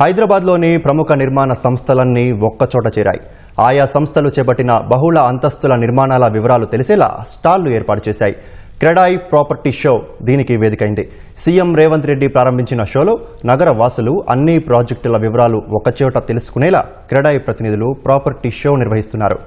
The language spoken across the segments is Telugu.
హైదరాబాద్లోని ప్రముఖ నిర్మాణ సంస్థలన్నీ ఒక్కచోట చేరాయి. ఆయా సంస్థలు చేపట్టిన బహుళ అంతస్తుల నిర్మాణాల వివరాలు తెలిసేలా స్టాళ్ళు ఏర్పాటు చేశాయి. క్రెడాయి ప్రాపర్టీ షో దీనికి వేదికైంది. సీఎం రేవంత్ రెడ్డి ప్రారంభించిన షోలో నగర వాసులు అన్ని ప్రాజెక్టుల వివరాలు ఒకచోట తెలుసుకునేలా క్రెడాయి ప్రతినిధులు ప్రాపర్టీ షో నిర్వహిస్తున్నారు.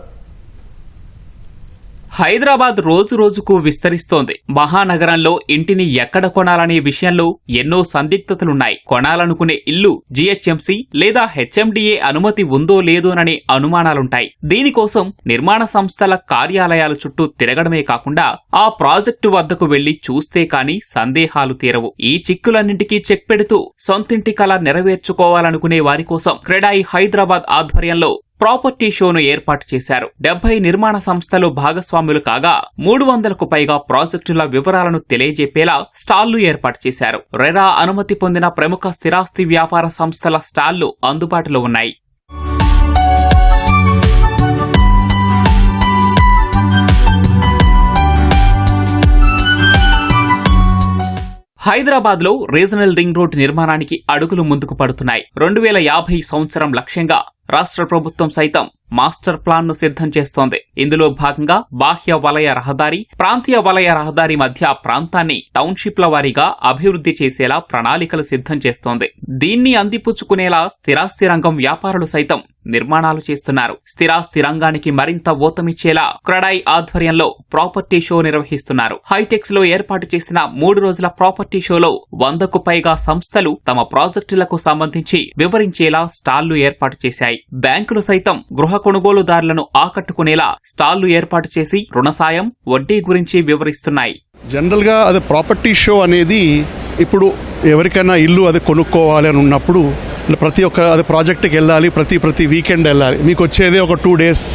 హైదరాబాద్ రోజు రోజుకు విస్తరిస్తోంది. మహానగరంలో ఇంటిని ఎక్కడ కొనాలనే విషయంలో ఎన్నో సందిగ్ధతలున్నాయి. కొనాలనుకునే ఇల్లు జీహెచ్ఎంసీ లేదా హెచ్ఎండిఏ అనుమతి ఉందో లేదోననే అనుమానాలుంటాయి. దీనికోసం నిర్మాణ సంస్థల కార్యాలయాల చుట్టూ తిరగడమే కాకుండా ఆ ప్రాజెక్టు వద్దకు వెళ్ళి చూస్తే కాని సందేహాలు తీరవు. ఈ చిక్కులన్నింటికీ చెక్ పెడుతూ సొంతింటి కల నెరవేర్చుకోవాలనుకునే వారి కోసం క్రెడాయి హైదరాబాద్ ఆధ్వర్యంలో ప్రాపర్టీ షోను ఏర్పాటు చేశారు. డెబ్బై నిర్మాణ సంస్థలు భాగస్వాములు కాగా మూడు వందలకు పైగా ప్రాజెక్టుల వివరాలను తెలియజెప్పేలా స్టాళ్ళు ఏర్పాటు చేశారు. రెరా అనుమతి పొందిన ప్రముఖ స్థిరాస్తి వ్యాపార సంస్థల స్టాళ్ళు అందుబాటులో ఉన్నాయి. హైదరాబాద్లో రీజనల్ రింగ్ రోడ్ నిర్మాణానికి అడుగులు ముందుకు పడుతున్నాయి. రెండు వేల యాభై సంవత్సరం లక్ష్యంగా రాష్ట్ర ప్రభుత్వం సైతం మాస్టర్ ప్లాన్ను సిద్ధం చేస్తోంది. ఇందులో భాగంగా బాహ్య వలయ రహదారి ప్రాంతీయ వలయ రహదారి మధ్య ప్రాంతాన్ని టౌన్షిప్ల వారీగా అభివృద్ధి చేసేలా ప్రణాళికలు సిద్ధం చేస్తోంది. దీన్ని అందిపుచ్చుకునేలా స్థిరాస్తి రంగం వ్యాపారులు సైతం నిర్మాణాలు చేస్తున్నారు. స్థిరాస్తి రంగానికి మరింత ఊతమిచ్చేలా క్రడాయ్ ఆధ్వర్యంలో ప్రాపర్టీ షో నిర్వహిస్తున్నారు. హైటెక్స్లో ఏర్పాటు చేసిన మూడు రోజుల ప్రాపర్టీ షోలో వందకు పైగా సంస్థలు తమ ప్రాజెక్టులకు సంబంధించి వివరించేలా స్టాళ్ళు ఏర్పాటు చేశాయి. బ్యాంకులు సైతం గృహ కొనుగోలుదారులను ఆకట్టుకునేలా స్టాళ్ళు ఏర్పాటు చేసి రుణ సాయం వడ్డీ గురించి వివరిస్తున్నాయి. జనరల్గా అది ప్రాపర్టీ షో అనేది ఇప్పుడు ఎవరికైనా ఇల్లు అది కొనుక్కోవాలి అని ఉన్నప్పుడు ప్రతి ఒక్క అది ప్రాజెక్ట్కి వెళ్ళాలి ప్రతి ప్రతి వీకెండ్ వెళ్ళాలి. మీకు వచ్చేది ఒక టూ డేస్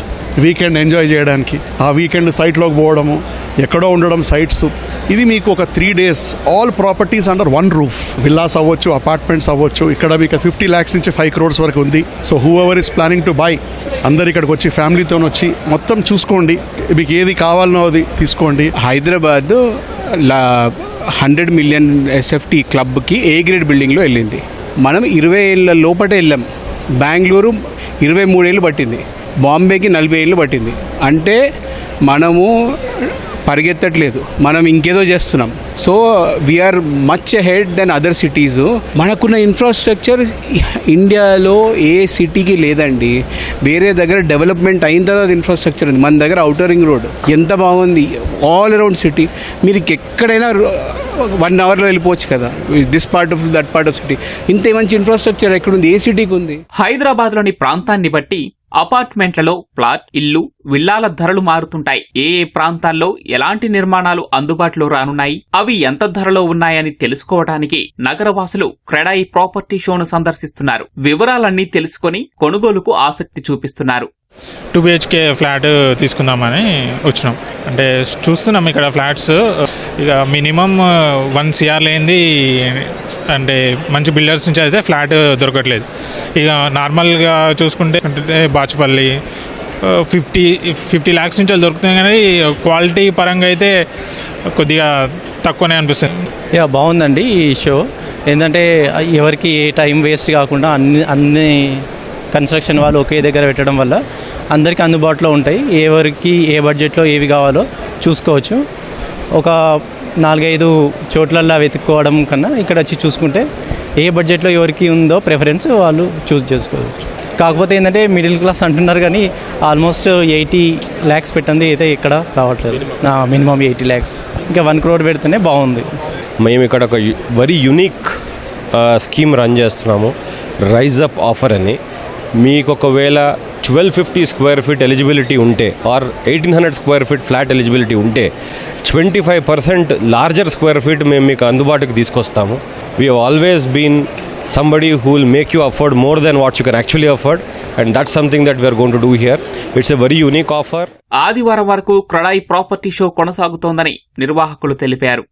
వీకెండ్ ఎంజాయ్ చేయడానికి. ఆ వీకెండ్ సైట్లోకి పోవడము ఎక్కడో ఉండడం సైట్స్ ఇది మీకు ఒక three days all properties under one roof villas అవ్వచ్చు అపార్ట్మెంట్స్ అవ్వచ్చు. ఇక్కడ మీకు ఫిఫ్టీ ల్యాక్స్ నుంచి ఫైవ్ క్రోర్స్ వరకు ఉంది. So whoever is planning to buy అందరు ఇక్కడికి వచ్చి ఫ్యామిలీతో వచ్చి మొత్తం చూసుకోండి. మీకు ఏది కావాలనో అది తీసుకోండి. హైదరాబాద్ హండ్రెడ్ మిలియన్ ఎస్ఎఫ్టీ క్లబ్కి ఏ గ్రేడ్ బిల్డింగ్లో వెళ్ళింది. మనం ఇరవై ఏళ్ళ లోపటే వెళ్ళాం. బెంగళూరు ఇరవై మూడేళ్ళు పట్టింది. బాంబేకి నలభై ఏళ్ళు పట్టింది. అంటే మనము పరిగెత్తట్లేదు. మనం ఇంకేదో చేస్తున్నాం. So we're much ahead than other cities మనకున్న ఇన్ఫ్రాస్ట్రక్చర్ ఇండియాలో ఏ సిటీకి లేదండి. వేరే దగ్గర డెవలప్మెంట్ అయిన తర్వాత ఇన్ఫ్రాస్ట్రక్చర్ ఉంది. మన దగ్గర అవుటర్ రింగ్ రోడ్ ఎంత బాగుంది. ఆల్ అరౌండ్ సిటీ మీరు ఎక్కడైనా వన్ అవర్లో వెళ్ళిపోవచ్చు కదా. This part of that part of city ఇంత మంచి ఇన్ఫ్రాస్ట్రక్చర్ ఎక్కడుంది? ఏ సిటీకి ఉంది? హైదరాబాద్లోని ప్రాంతాన్ని బట్టి అపార్ట్మెంట్లలో ప్లాట్ ఇల్లు విల్లాల ధరలు మారుతుంటాయి. ఏ ఏ ప్రాంతాల్లో ఎలాంటి నిర్మాణాలు అందుబాటులో రానున్నాయి? అవి ఎంత ధరలో ఉన్నాయని తెలుసుకోవడానికి నగరవాసులు క్రెడాయి ప్రాపర్టీ షోను సందర్శిస్తున్నారు. వివరాలన్నీ తెలుసుకొని కొనుగోలుకు ఆసక్తి చూపిస్తున్నారు. టూ బిహెచ్కే ఫ్లాట్ తీసుకుందామని వచ్చినాం. అంటే చూస్తున్నాం ఇక్కడ ఫ్లాట్స్. ఇక మినిమం వన్ సిఆర్ లేనిది అంటే మంచి బిల్డర్స్ నుంచి అయితే ఫ్లాట్ దొరకట్లేదు. ఇక నార్మల్గా చూసుకుంటే అంటే బాచుపల్లి ఫిఫ్టీ ఫిఫ్టీ ల్యాక్స్ నుంచి దొరుకుతుంది కానీ క్వాలిటీ పరంగా అయితే కొద్దిగా తక్కువనే అనిపిస్తుంది. యా బాగుందండి ఈ షో. ఏంటంటే ఎవరికి ఏ టైం వేస్ట్ కాకుండా అన్ని అన్ని కన్స్ట్రక్షన్ వాళ్ళు ఒకే దగ్గర పెట్టడం వల్ల అందరికీ అందుబాటులో ఉంటాయి. ఎవరికి ఏ బడ్జెట్లో ఏవి కావాలో చూసుకోవచ్చు. ఒక నాలుగైదు చోట్లల్లా వెతుక్కోవడం కన్నా ఇక్కడ వచ్చి చూసుకుంటే ఏ బడ్జెట్లో ఎవరికి ఉందో ప్రిఫరెన్స్ వాళ్ళు చూస్ చేసుకోవచ్చు. కాకపోతే ఏంటంటే మిడిల్ క్లాస్ అంటున్నారు కానీ ఆల్మోస్ట్ ఎయిటీ ల్యాక్స్ పెట్టింది అయితే ఇక్కడ రావట్లేదు. Minimum eighty lakhs. ఇంకా వన్ క్రోడ్ పెడితేనే బాగుంది. మేము ఇక్కడ ఒక వెరీ యునిక్ స్కీమ్ రన్ చేస్తున్నాము. రైజ్ అప్ ఆఫర్ అని. మీకు ఒకవేళ twelve fifty square feet eligibility ఉంటే or eighteen hundred square feet flat eligibility ఉంటే twenty five percent larger square feet మేము మీకు అందుబాటుకు తీసుకొస్తాము. We always been somebody who will make you afford more than what you can actually afford and that something that we're gonna do here it's a very unique offer ఆదివారం వరకు క్రడాయి ప్రాపర్టీ షో కొనసాగుతోందని నిర్వాహకులు తెలిపారు.